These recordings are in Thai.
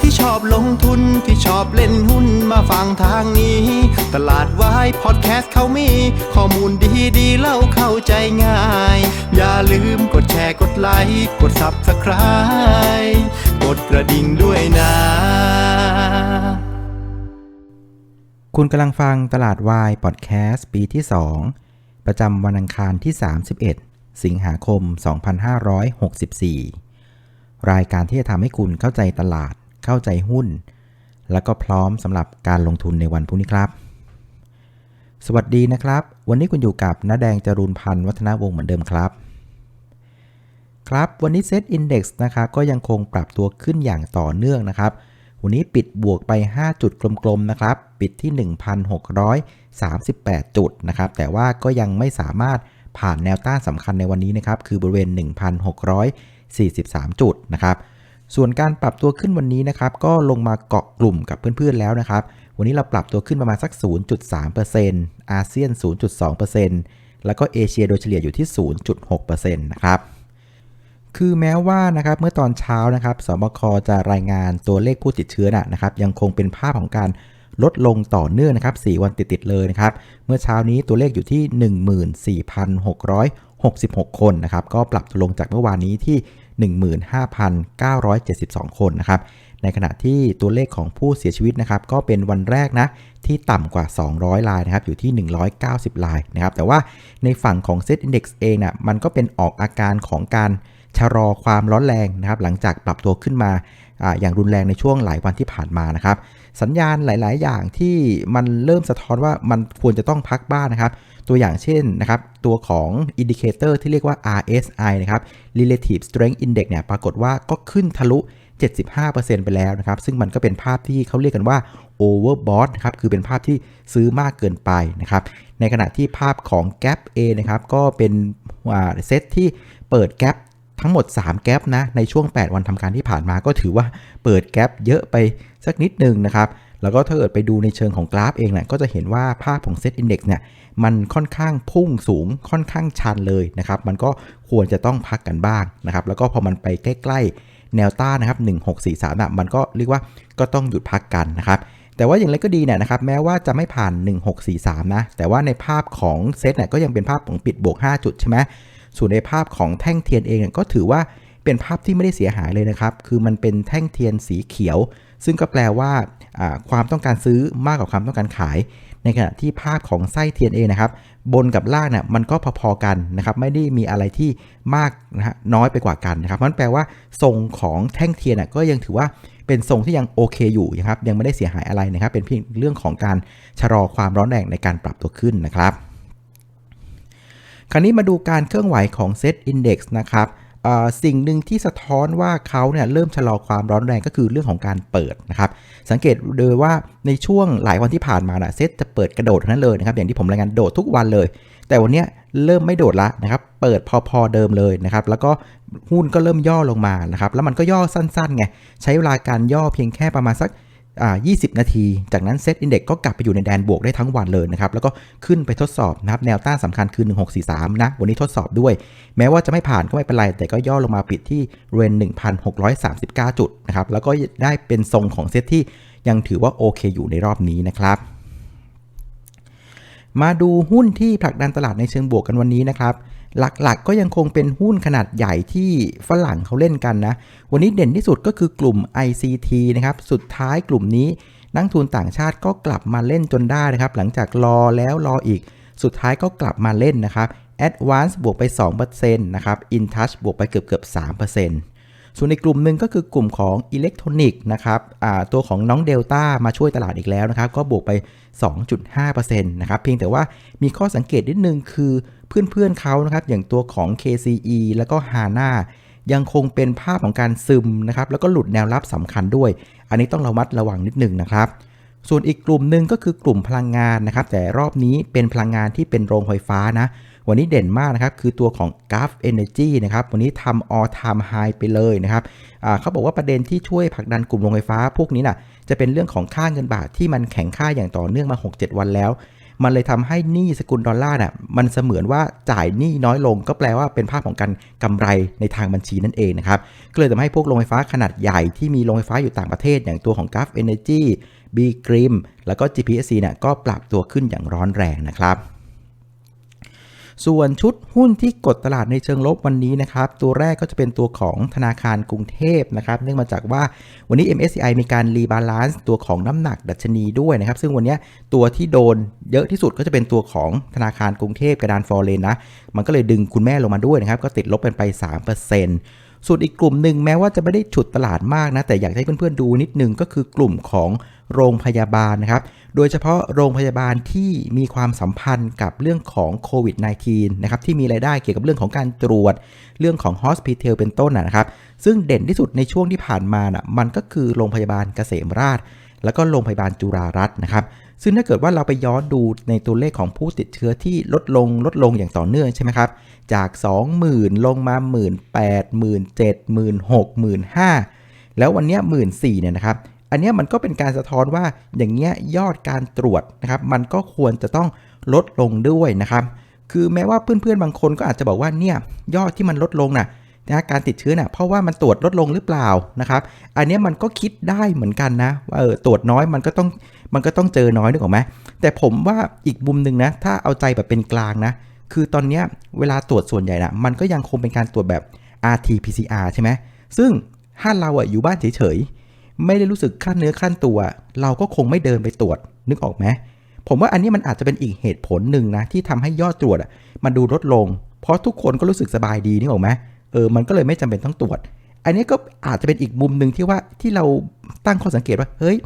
ที่ชอบลงทุนที่ชอบเล่นหุ้นมาฟังทางนี้ ตลาดวายพอดแคสต์เขามี ข้อมูลดีดีเล่าเข้าใจง่าย อย่าลืมกดแชร์กดไลค์กด Subscribe กดกระดิ่งด้วยนะ คุณกำลังฟังตลาดวายพอดแคสต์ปีที่ 2 ประจำวันอังคารที่ 31 สิงหาคม 2564รายการที่จะทำให้คุณเข้าใจตลาด เข้าใจหุ้น แล้วก็พร้อมสำหรับการลงทุนในวันพรุ่งนี้ครับ สวัสดีนะครับ วันนี้คุณอยู่กับน้าแดงจรูนพันธ์วัฒนาวงศ์เหมือนเดิมครับ ครับวันนี้เซตอินดี x นะครับก็ยังคงปรับตัวขึ้นอย่างต่อเนื่องนะครับ วันนี้ปิดบวกไป 5 จุดกลมๆนะครับ ปิดที่ 1,638 จุดนะครับ แต่ว่าก็ยังไม่สามารถผ่านแนวต้านสำคัญในวันนี้นะครับ คือบริเวณ 1,643 จุดนะครับ ส่วนการปรับตัวขึ้นวันนี้นะครับก็ลงมาเกาะกลุ่มกับเพื่อนๆแล้วนะครับ วันนี้เราปรับตัวขึ้นประมาณสัก 0.3%อาเซียน 0.2%แล้วก็เอเชียโดยเฉลี่ยอยู่ที่ 0.6%นะครับคือแม้ว่านะครับเมื่อตอนเช้านะครับสบคจะรายงานตัวเลขผู้ติดเชื้อนะครับ ยังคงเป็นภาพของการลดลงต่อเนื่องนะครับ 4 วันติดๆเลยนะครับ เมื่อเช้านี้ตัวเลขอยู่ที่ 14,666 คนนะครับ ก็ปรับตัวลงจากเมื่อวานนี้ที่ 15,972 คนนะครับ ในขณะที่ตัวเลขของผู้เสียชีวิตนะครับ ก็เป็นวันแรกนะที่ต่ำกว่า 200รายนะครับ อยู่ที่ 190รายนะครับ แต่ว่าในฝั่งของเซตอินดี x เองนะ่ะมันก็เป็นออกอาการของการชะลอความร้อนแรงนะครับ หลังจากปรับตัวขึ้นมา อย่างรุนแรงในช่วงหลายวันที่ผ่านมานะครับ สัญญาณหลาย ๆ อย่างที่มันเริ่มสะท้อนว่ามันควรจะต้องพักบ้านนะครับ ตัวอย่างเช่นนะครับ ตัวของอินดิเคเตอร์ที่เรียกว่า RSI นะครับ Relative Strength Index เนี่ยปรากฏว่าก็ขึ้นทะลุ 75%ไปแล้วนะครับ ซึ่งมันก็เป็นภาพที่เขาเรียกกันว่า overbought นะครับ คือเป็นภาพที่ซื้อมากเกินไปนะครับ ในขณะที่ภาพของ Gap A นะครับ ก็เป็นเซตที่เปิด Gap ทั้งหมด 3 แกลบนะ ในช่วง 8 วันทำการที่ผ่านมาก็ถือว่าเปิดแกลบเยอะไปสักนิดนึงนะครับ แล้วก็ถ้าเกิดไปดูในเชิงของกราฟเองเนี่ยก็จะเห็นว่าภาพของเซตอินดี x เนี่ยมันค่อนข้างพุ่งสูงค่อนข้างชันเลยนะครับ มันก็ควรจะต้องพักกันบ้างนะครับ แล้วก็พอมันไปใกล้ๆแนวต้านนะครับ 1643อะมันก็เรียกว่าก็ต้องหยุดพักกันนะครับแต่ว่าอย่างไรก็ดีเนี่ยนะครับแม้ว่าจะไม่ผ่าน 1643 นะ แต่ว่าในภาพของเซตเนี่ยก็ยังเป็นภาพของปิดบวก 5 จุดใช่ไหม ส่วนในภาพของแท่งเทียนเองก็ถือว่าเป็นภาพที่ไม่ได้เสียหายเลยนะครับ คือมันเป็นแท่งเทียนสีเขียว ซึ่งก็แปลว่าความต้องการซื้อมากกว่าความต้องการขาย ในขณะที่ภาพของไส้เทียนเองนะครับ บนกับล่างเนี่ยมันก็พอๆกันนะครับ ไม่ได้มีอะไรที่มากนะฮะน้อยไปกว่ากันนะครับมันแปลว่าทรงของแท่งเทียนก็ยังถือว่าเป็นทรงที่ยังโอเคอยู่นะครับ ยังไม่ได้เสียหายอะไรนะครับ เป็นเพียงเรื่องของการชะลอความร้อนแรงในการปรับตัวขึ้นนะครับ คราวนี้มาดูการเคลื่อนไหวของ Set Index นะครับสิ่งหนึ่งที่สะท้อนว่าเขาเนี่ยเริ่มชะลอความร้อนแรงก็คือเรื่องของการเปิดนะครับ สังเกตโดยว่าในช่วงหลายวันที่ผ่านมานะเซตจะเปิดกระโดดนั้นเลยนะครับ อย่างที่ผมรายงานโดดทุกวันเลย แต่วันนี้เริ่มไม่โดดละนะครับ เปิดพอๆเดิมเลยนะครับ แล้วก็หุ้นก็เริ่มย่อลงมานะครับ แล้วมันก็ย่อสั้นๆไง ใช้เวลาการย่อเพียงแค่ประมาณสัก 20 นาที จากนั้นเซตอินเด็กก็กลับไปอยู่ในแดนบวกได้ทั้งวันเลยนะครับ แล้วก็ขึ้นไปทดสอบนะครับแนวต้านสำคัญคือ 1643 นะ วันนี้ทดสอบด้วย แม้ว่าจะไม่ผ่านก็ไม่เป็นไร แต่ก็ย่อลงมาปิดที่เรน 1,639 จุดนะครับ แล้วก็ได้เป็นทรงของเซตที่ยังถือว่าโอเคอยู่ในรอบนี้นะครับมาดูหุ้นที่ผลักดันตลาดในเชิงบวกกันวันนี้นะครับ หลักๆ ก็ยังคงเป็นหุ้นขนาดใหญ่ที่ฝรั่งเขาเล่นกันนะ วันนี้เด่นที่สุดก็คือกลุ่ม ICT นะครับ สุดท้ายกลุ่มนี้นักทุนต่างชาติก็กลับมาเล่นจนได้นะครับ หลังจากรอแล้วรออีก สุดท้ายก็กลับมาเล่นนะครับ Advance บวกไป 2%นะครับ InTouch บวกไปเกือบเกือบ3%ส่วนในกลุ่มหนึ่งก็คือกลุ่มของอิเล็กทรอนิกส์นะครับตัวของน้องเดลต้ามาช่วยตลาดอีกแล้วนะครับ ก็บวกไป 2.5%นะครับ เพียงแต่ว่ามีข้อสังเกตนิดนึงคือ เพื่อนๆเขานะครับอย่างตัวของ KCE แล้วก็ HANA ยังคงเป็นภาพของการซึมนะครับแล้วก็หลุดแนวรับสำคัญด้วย อันนี้ต้องระมัดระวังนิดหนึ่งนะครับ ส่วนอีกกลุ่มหนึ่งก็คือกลุ่มพลังงานนะครับ แต่รอบนี้เป็นพลังงานที่เป็นโรงไฟฟ้านะวันนี้เด่นมากนะครับ คือตัวของ g u f Energy นะครับ วันนี้ทำ all time high ไปเลยนะครับเขาบอกว่าประเด็นที่ช่วยผลักดันกลุ่มโรงไฟฟ้าพวกนี้นะ่ะจะเป็นเรื่องของค่าเงินบาทที่มันแข็งค่าอย่างต่อเนื่องมา 6-7 วันแล้ว มันเลยทำให้หนี้สกุลดอลลาร์น่ะมันเสมือนว่าจ่ายหนี้น้อยลง ก็แปลว่าเป็นภาพของการกำไรในทางบัญชีนั่นเองนะครับก็เลยทำให้พวกโรงไฟฟ้าขนาดใหญ่ที่มีโรงไฟฟ้าอยู่ต่างประเทศ อย่างตัวของ Gulf Energy B Grim แล้วก็ GPSC เนี่ยก็ปรับตัวขึ้นอย่างร้อนแรงนะครับ ส่วนชุดหุ้นที่กดตลาดในเชิงลบวันนี้นะครับ ตัวแรกก็จะเป็นตัวของธนาคารกรุงเทพนะครับเนื่องมาจากว่าวันนี้ MSCI มีการรีบาลานซ์ตัวของน้ำหนักดัชนีด้วยนะครับ ซึ่งวันนี้ตัวที่โดนเยอะที่สุดก็จะเป็นตัวของธนาคารกรุงเทพกระดานฟอร์เรนนะมันก็เลยดึงคุณแม่ลงมาด้วยนะครับ ก็ติดลบกันไป 3%ส่วนอีกกลุ่มหนึ่งแม้ว่าจะไม่ได้ฉุดตลาดมากนะ แต่อยากให้เพื่อนๆดูนิดนึงก็คือกลุ่มของโรงพยาบาลนะครับ โดยเฉพาะโรงพยาบาลที่มีความสัมพันธ์กับเรื่องของโควิด -19 นะครับที่มีรายได้เกี่ยวกับเรื่องของการตรวจ เรื่องของ Hospital เป็นต้นนะครับ ซึ่งเด่นที่สุดในช่วงที่ผ่านมานะมันก็คือโรงพยาบาลเกษมราษฎร์แล้วก็โรงพยาบาลจุฬารัตน์นะครับซึ่งถ้าเกิดว่าเราไปย้อนดูในตัวเลขของผู้ติดเชื้อที่ลดลงลดลงอย่างต่อเนื่องใช่ไหมครับ จาก 20,000 ลงมา18,000 7,000 6,000 5 0 0 0 แล้ววันนี้ 14,000เนี่ยนะครับ อันนี้มันก็เป็นการสะท้อนว่าอย่างเงี้ยยอดการตรวจนะครับ มันก็ควรจะต้องลดลงด้วยนะครับ คือแม้ว่าเพื่อนๆบางคนก็อาจจะบอกว่าเนี่ยยอดที่มันลดลงน่ะนะการติดเชื้อน่ะเพราะว่ามันตรวจลดลงหรือเปล่านะครับ อันนี้มันก็คิดได้เหมือนกันนะว่าเออตรวจน้อยมันก็ต้องมันก็ต้องเจอน้อยนึกออกไหมแต่ผมว่าอีกมุมหนึ่งนะถ้าเอาใจแบบเป็นกลางนะ คือตอนนี้เวลาตรวจส่วนใหญ่นะมันก็ยังคงเป็นการตรวจแบบ RT PCR ใช่ไหมซึ่งถ้าเราอะอยู่บ้านเฉย ไม่ได้รู้สึกขั้นเนื้อขั้นตัว เราก็คงไม่เดินไปตรวจนึกออกไหมผมว่าอันนี้มันอาจจะเป็นอีกเหตุผลหนึ่งนะที่ทำให้ยอดตรวจมันดูลดลง เพราะทุกคนก็รู้สึกสบายดีนึกออกไหมเออมันก็เลยไม่จำเป็นต้องตรวจ อันนี้ก็อาจจะเป็นอีกมุมหนึ่งที่ว่าที่เราตั้งข้อสังเกตว่าเฮ้ย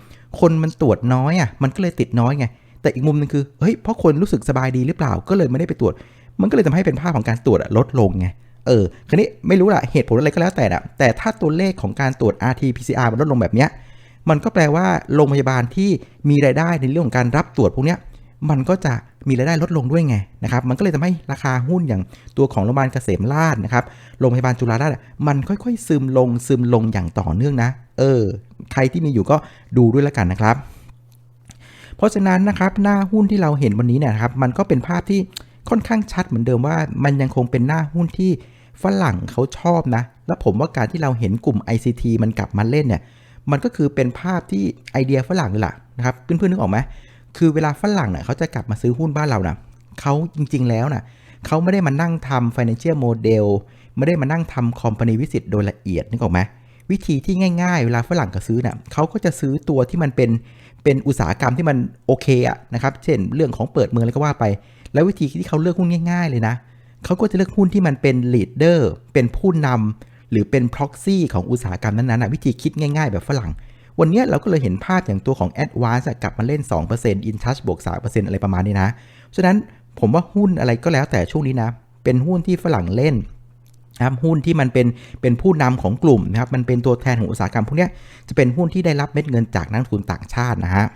คนมันตรวจน้อยอะมันก็เลยติดน้อยไงแต่อีกมุมหนึงคือเฮ้ยเพราะคนรู้สึกสบายดีหรือเปล่าก็เลยไม่ได้ไปตรวจ มันก็เลยทำให้เป็นภาพของการตรวจลดลงไง เออคราวนี้ไม่รู้ละเหตุผลอะไรก็แล้วแต่นะแต่ถ้าตัวเลขของการตรวจ RT PCR มันลดลงแบบเนี้ยมันก็แปลว่าโรงพยาบาลที่มีรายได้ในเรื่องของการรับตรวจพวกเนี้ยมันก็จะมีรายได้ลดลงด้วยไงนะครับมันก็เลยทำให้ราคาหุ้นอย่างตัวของโรงพยาบาลเกษมราษฎร์นะครับโรงพยาบาลจุฬาราษฎร์อะมันค่อยๆ ซึมลงซึมลงอย่างต่อเนื่องนะ เออ ใครที่มีอยู่ก็ดูด้วยแล้วกันนะครับ เพราะฉะนั้นนะครับหน้าหุ้นที่เราเห็นวันนี้เนี่ยนะครับมันก็เป็นภาพที่ ค่อนข้างชัดเหมือนเดิมว่ามันยังคงเป็นหน้าหุ้นที่ฝรั่งเขาชอบนะ และผมว่าการที่เราเห็นกลุ่ม ICT มันกลับมาเล่นเนี่ย มันก็คือเป็นภาพที่ไอเดียฝรั่งเลยล่ะนะครับ เพื่อนๆนึกออกไหมคือเวลาฝรั่งเนี่ยเขาจะกลับมาซื้อหุ้นบ้านเรานะเขาจริง ๆ แล้วนะเขาไม่ได้มานั่งทำ financial model ไม่ได้มานั่งทำ company visit โดยละเอียดนึกออกไหมวิธีที่ง่ายๆ เวลาฝรั่งก็ซื้อน่ะเขาก็จะซื้อตัวที่มันเป็นเป็นอุตสาหกรรมที่มันโอเคอะนะครับ เช่นเรื่องของเปิดเมืองอะไรก็ว่าไป แล้ววิธีที่เขาเลือกหุ้นง่าย ๆ เลยนะ เขาก็จะเลือกหุ้นที่มันเป็น leader เป็นผู้นำหรือเป็น proxy ของอุตสาหกรรมนั้นๆนะวิธีคิดง่าย ๆ แบบฝรั่ง วันนี้เราก็เลยเห็นภาพอย่างตัวของ Advance กลับมาเล่น 2% InTouch บวก 3%อะไรประมาณนี้นะ ฉะนั้นผมว่าหุ้นอะไรก็แล้วแต่ช่วงนี้นะ เป็นหุ้นที่ฝรั่งเล่นนะครับหุ้นที่มันเป็นเป็นผู้นำของกลุ่มนะครับ มันเป็นตัวแทนของอุตสาหกรรมพวกนี้จะเป็นหุ้นที่ได้รับเม็ดเงินจากนักลงทุนต่างชาตินะฮะ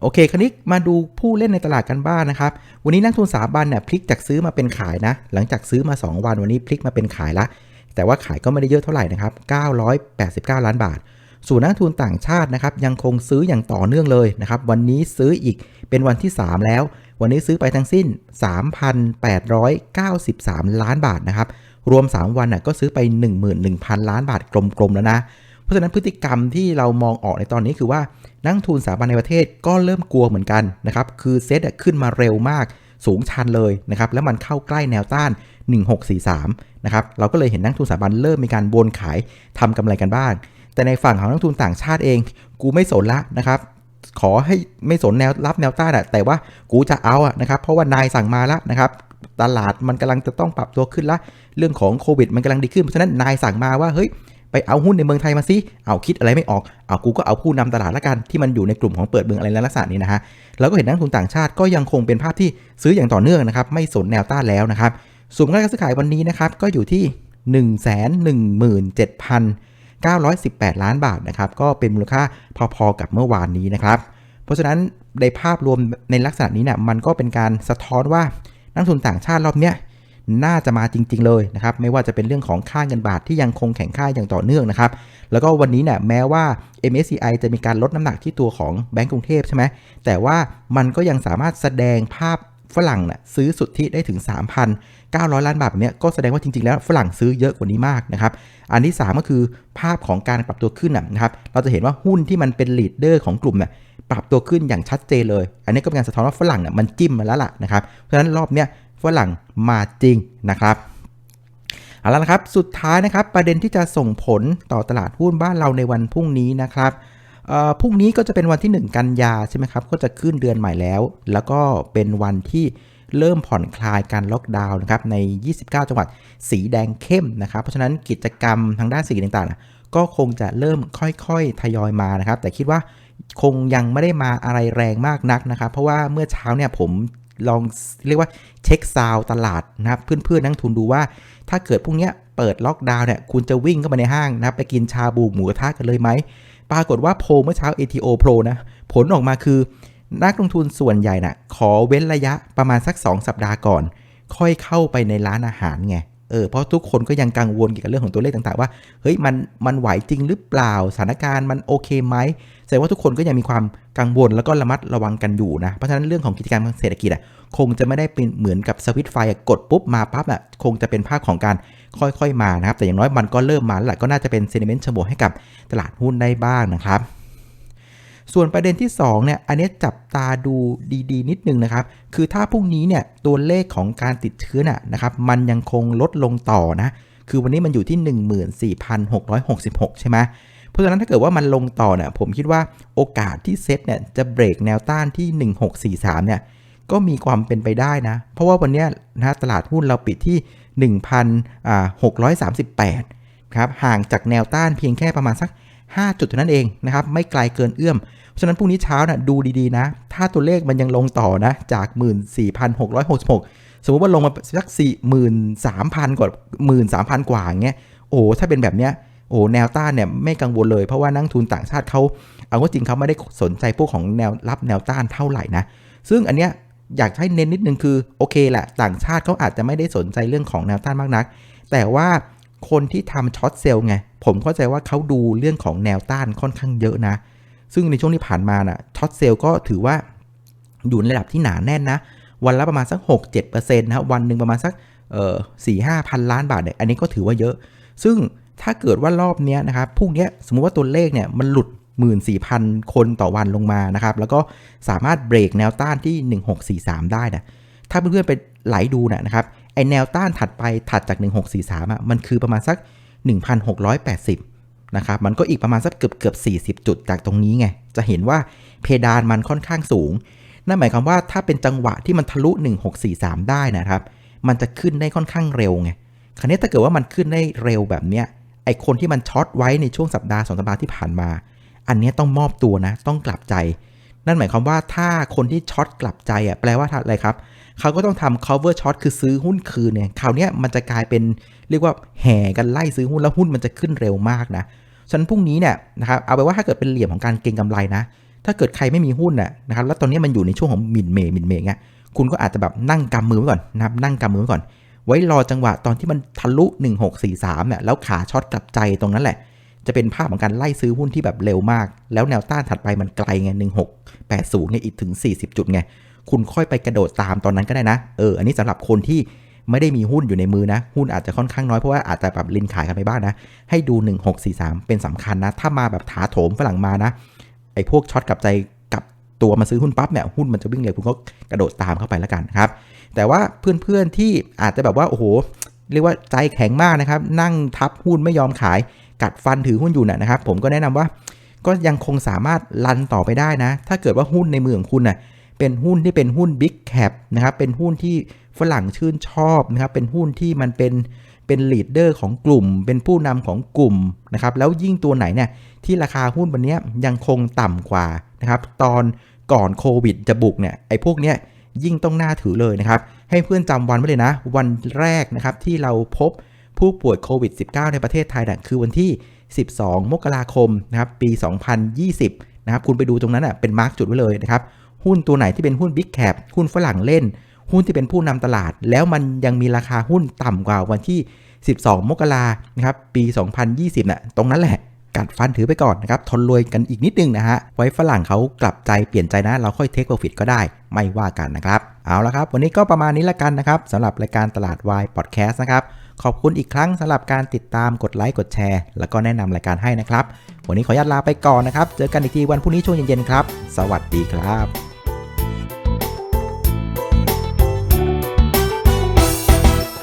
โอเค คราวนี้มาดูผู้เล่นในตลาดกันบ้างนนะครับ วันนี้นักทุนสถาบันเนี่ยพลิกจากซื้อมาเป็นขายนะ หลังจากซื้อมา 2 วันวันนี้พลิกมาเป็นขายละ แต่ว่าขายก็ไม่ได้เยอะเท่าไหร่นะครับ 989 ล้านบาท ส่วนนักทุนต่างชาตินะครับยังคงซื้ออย่างต่อเนื่องเลยนะครับ วันนี้ซื้ออีกเป็นวันที่ 3 แล้ว วันนี้ซื้อไปทั้งสิ้น 3,893 ล้านบาทนะครับ รวม 3 วันน่ะก็ซื้อไป 11,000 ล้านบาทกลมๆแล้วนะ เพราะฉะนั้นพฤติกรรมที่เรามองออกในตอนนี้คือว่านักทุนสถาบันในประเทศก็เริ่มกลัวเหมือนกันนะครับคือเซ็ตขึ้นมาเร็วมากสูงชันเลยนะครับแล้วมันเข้าใกล้แนวต้าน 1643นะครับเราก็เลยเห็นนักทุนสถาบันเริ่มมีการวนขายทำกำไรกันบ้าง แต่ในฝั่งของนักทุนต่างชาติเอง กูไม่สนละนะครับขอให้ไม่สนแนวรับแนวต้านอะแต่ว่ากูจะเอาอะนะครับเพราะว่านายสั่งมาแล้วนะครับตลาดมันกำลังจะต้องปรับตัวขึ้นละ เรื่องของโควิดมันกำลังดีขึ้นเพราะฉะนั้นนายสั่งมาว่าเฮ้ย ไปเอาหุ้นในเมืองไทยมาสิเอาคิดอะไรไม่ออก เอากูก็เอาผู้นำตลาดละกันที่มันอยู่ในกลุ่มของเปิดเมืองอะไรลักษณะนี้นะฮะแล้วก็เห็นนักลงทุนต่างชาติก็ยังคงเป็นภาพที่ซื้ออย่างต่อเนื่องนะครับไม่สนแนวต้านแล้วนะครับส่วนมูลค่าการซื้อขายวันนี้นะครับก็อยู่ที่ 117,918 ล้านบาทนะครับก็เป็นมูลค่าพอๆกับเมื่อวานนี้นะครับเพราะฉะนั้นในภาพรวมในลักษณะนี้เนี่ยมันก็เป็นการสะท้อนว่านักลงทุนต่างชาติรอบเนี้ย น่าจะมาจริง ๆ เลยนะครับไม่ว่าจะเป็นเรื่องของค่าเงินบาทที่ยังคงแข็งค่าอย่างต่อเนื่องนะครับแล้วก็วันนี้เนี่ยแม้ว่า MSCI จะมีการลดน้ำหนักที่ตัวของแบงก์กรุงเทพใช่ไหมแต่ว่ามันก็ยังสามารถแสดงภาพฝรั่งน่ะซื้อสุทธิได้ถึง 3,900 ล้านบาทแบบเนี้ยก็แสดงว่าจริง ๆ แล้วฝรั่งซื้อเยอะกว่านี้มากนะครับ อันที่ 3 ก็คือภาพของการปรับตัวขึ้นนะนะครับ เราจะเห็นว่าหุ้นที่มันเป็นลีดเดอร์ของกลุ่มเนี่ยปรับตัวขึ้นอย่างชัดเจนเลย อันนี้ก็เป็นการสะท้อนว่าฝรั่งเนี่ยมันจิ้มมาแล้วล่ะนะครับ เพราะฉะนั้นรอบเนี้ย ฝรั่งมาจริงนะครับเอาละครับสุดท้ายนะครับประเด็นที่จะส่งผลต่อตลาดหุ้นบ้านเราในวันพรุ่งนี้นะครับเอ่อพรุ่งนี้ก็จะเป็นวันที่ 1 กันยาใช่ไหมครับก็จะขึ้นเดือนใหม่แล้ว แล้วก็เป็นวันที่เริ่มผ่อนคลายการล็อกดาวน์นะครับใน 29 จังหวัดสีแดงเข้มนะครับ เพราะฉะนั้นกิจกรรมทางด้านสีต่างๆ ก็คงจะเริ่มค่อยๆ ทยอยมานะครับ แต่คิดว่าคงยังไม่ได้มาอะไรแรงมากนักนะครับ เพราะว่าเมื่อเช้าเนี่ยผม ลองเรียกว่าเช็คซาวตลาดนะครับเพื่อนๆนักทุนดูว่า ถ้าเกิดพวกเนี้ยเปิดล็อกดาวน์เนี่ยคุณจะวิ่งเข้าไปในห้างนะไปกินชาบูหมูกระทะกันเลยไหม ปรากฏว่าโพลเมื่อเช้า ATO Pro นะผลออกมาคือนักลงทุนส่วนใหญ่นะ่ะขอเว้นระยะประมาณสัก 2 สัปดาห์ก่อน ค่อยเข้าไปในร้านอาหารไง เออเพราะทุกคนก็ยังกังวลเกี่ยวกับเรื่องของตัวเลขต่างๆ ว่าเฮ้ยมันมันไหวจริงหรือเปล่าสถานการณ์มันโอเคไหมแสดงว่าทุกคนก็ยังมีความกังวลแล้วก็ระมัดระวังกันอยู่นะเพราะฉะนั้นเรื่องของกิจการทางเศรษฐกิจอะคงจะไม่ได้เป็นเหมือนกับสวิตไฟกดปุ๊บมาปั๊บอะคงจะเป็นภาพของการค่อยๆมานะครับแต่อย่างน้อยมันก็เริ่มมาแล้วแหละก็น่าจะเป็นเซนิเมนต์เชิงบวกให้กับตลาดหุ้นได้บ้างนะครับ ส่วนประเด็นที่2เนี่ยอันนี้จับตาดูดีๆ นิดนึงนะครับ คือถ้าพรุ่งนี้เนี่ยตัวเลขของการติดเชื้อน่ะนะครับมันยังคงลดลงต่อนะคือวันนี้มันอยู่ที่ 14,666 ใช่ไหมเพราะฉะนั้นถ้าเกิดว่ามันลงต่อเนี่ยผมคิดว่าโอกาสที่เซ็ตเนี่ยจะเบรกแนวต้านที่ 1643 เนี่ยก็มีความเป็นไปได้นะ เพราะว่าวันนี้นะตลาดหุ้นเราปิดที่ 1,638 ครับห่างจากแนวต้านเพียงแค่ประมาณสัก 5 จุดเท่านั้นเองนะครับไม่ไกลเกินเอื้อมเพราะฉะนั้นพรุ่งนี้เช้านะ่ะดูดีๆนะ ถ้าตัวเลขมันยังลงต่อนะจาก 14,666 สมมติว่าลงมาสัก 43,000 กว่า 13,000 กว่าอย่างเงี้ยโอ้ถ้าเป็นแบบเนี้ยโอ้แนวต้านเนี่ยไม่กังวลเลยเพราะว่านักทุนต่างชาติเขาเอาว่าจริงเขาไม่ได้สนใจพวกของแนวรับแนวต้านเท่าไหร่นะ ซึ่งอันเนี้ยอยากให้เน้นนิดนึงคือโอเคแหละต่างชาติเขาอาจจะไม่ได้สนใจเรื่องของแนวต้านมากนัก แต่ว่า คนที่ทำช็อตเซลล์ไง ผมเข้าใจว่าเขาดูเรื่องของแนวต้านค่อนข้างเยอะนะ ซึ่งในช่วงที่ผ่านมาน่ะช็อตเซลล์ก็ถือว่าอยู่ในระดับที่หนาแน่นนะ วันละประมาณสัก 6-7%นะครับวันหนึ่งประมาณสักสี่ห้าพันล้านบาทเนี่ยอันนี้ก็ถือว่าเยอะ ซึ่งถ้าเกิดว่ารอบนี้นะครับพรุ่งนี้สมมุติว่าตัวเลขเนี่ยมันหลุด 14,000 คนต่อวันลงมานะครับ แล้วก็สามารถเบรกแนวต้านที่ 1643 ได้นะถ้าเพื่อนๆไปไหลดูนะครับ ไอแนวต้านถัดไปถัดจาก 1643อะมันคือประมาณสัก 1,680นะครับมันก็อีกประมาณสักเกือบเกือบ40 จุดจากตรงนี้ไง จะเห็นว่าเพดานมันค่อนข้างสูง นั่นหมายความว่าถ้าเป็นจังหวะที่มันทะลุ 1643 ได้นะครับ มันจะขึ้นได้ค่อนข้างเร็วไงคราวนี้ถ้าเกิดว่ามันขึ้นได้เร็วแบบเนี้ยไอคนที่มันช็อตไว้ในช่วงสัปดาห์สองสัปดาห์ที่ผ่านมา อันนี้ต้องมอบตัวนะ ต้องกลับใจ นั่นหมายความว่าถ้าคนที่ช็อตกลับใจอะแปลว่าอะไรครับ เขาก็ต้องทำ cover short คือซื้อหุ้นคืนเนี่ยคราวนี้มันจะกลายเป็นเรียกว่าแห่กันไล่ซื้อหุ้นแล้วหุ้นมันจะขึ้นเร็วมากนะฉะนั้นพรุ่งนี้เนี่ยนะครับเอาไปว่าถ้าเกิดเป็นเหลี่ยมของการเก็งกำไรนะ ถ้าเกิดใครไม่มีหุ้นน่ะนะครับแล้วตอนนี้มันอยู่ในช่วงของมินเมย์มินเมย์เงี้ยคุณก็อาจจะแบบนั่งกำมือไว้ก่อนนะครับนั่งกำมือไว้ก่อน ไว้รอจังหวะตอนที่มันทะลุ 1643เนี่ยแล้วขาช็อตกลับใจตรงนั้นแหละ จะเป็นภาพของการไล่ซื้อหุ้นที่แบบเร็วมาก แล้วแนวต้านถัดไปมันไกลไง 1680เนี่ยอีกถึง 40 จุดไง คุณค่อยไปกระโดดตามตอนนั้นก็ได้นะ เออ อันนี้สำหรับคนที่ไม่ได้มีหุ้นอยู่ในมือนะ หุ้นอาจจะค่อนข้างน้อย เพราะว่าอาจจะแบบลินขายกันไปบ้างนะ ให้ดู 1643 เป็นสำคัญนะ ถ้ามาแบบถาโถมฝรั่งมานะ ไอ้พวกช็อตกับใจกับตัวมาซื้อหุ้นปั๊บเนี่ย หุ้นมันจะวิ่งเร็วคุณก็กระโดดตามเข้าไปแล้วกันครับ แต่ว่าเพื่อนๆที่อาจจะแบบว่า โอ้โห เรียกว่าใจแข็งมากนะครับ นั่งทับหุ้นไม่ยอมขาย กัดฟันถือหุ้นอยู่น่ะนะครับ ผมก็แนะนำว่าก็ยังคงสามารถลันต่อไปได้นะ ถ้าเกิดว่าหุ้นในมือของคุณน่ะเป็นหุ้นที่เป็นหุ้น Big Cap นะครับ เป็นหุ้นที่ฝรั่งชื่นชอบนะครับ เป็นหุ้นที่มันเป็นเป็นลีดเดอร์ของกลุ่ม เป็นผู้นำของกลุ่มนะครับ แล้วยิ่งตัวไหนเนี่ยที่ราคาหุ้นวันนี้ยังคงต่ำกว่านะครับ ตอนก่อนโควิดจะบุกเนี่ย ไอ้พวกเนี้ยยิ่งต้องน่าถือเลยนะครับ ให้เพื่อนจำวันไว้เลยนะ วันแรกนะครับที่เราพบ ผู้ป่วยโควิด -19 ในประเทศไทยนะคือวันที่ 12 มกราคมนะครับปี 2020นะครับคุณไปดูตรงนั้นอะเป็นมาร์กจุดไว้เลยนะครับหุ้นตัวไหนที่เป็นหุ้น Big Cap หุ้นฝรั่งเล่น หุ้นที่เป็นผู้นำตลาด แล้วมันยังมีราคาหุ้นต่ำกว่าวันที่ 12 มกรานะครับปี 2020น่ะตรงนั้นแหละกัดฟันถือไปก่อนนะครับ ทนรวยกันอีกนิดนึงนะฮะ ไว้ฝรั่งเขากลับใจเปลี่ยนใจนะ เราค่อยเทคโปรฟิตก็ได้ ไม่ว่ากันนะครับ เอาละครับ วันนี้ก็ประมาณนี้ละกันนะครับสำหรับรายการตลาดวายพอดแคสต์นะครับ ขอบคุณอีกครั้งสำหรับการติดตามกดไลค์กดแชร์ แล้วก็แนะนำรายการให้นะครับ วันนี้ขออนุญาตลาไปก่อนนะครับ เจอกันอีกทีวันพรุ่งนี้ช่วงเย็นๆครับ สวัสดีครับ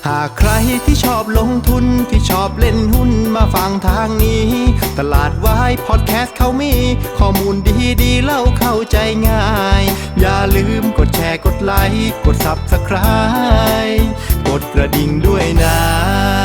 หากใครที่ชอบลงทุนที่ชอบเล่นหุ้นมาฟังทางนี้ ตลาดวายพอดแคสต์เขามี ข้อมูลดีๆเล่าเข้าใจง่าย อย่าลืมกดแชร์กดไลค์กด Subscribe ดกระดิ่งด้วยนะ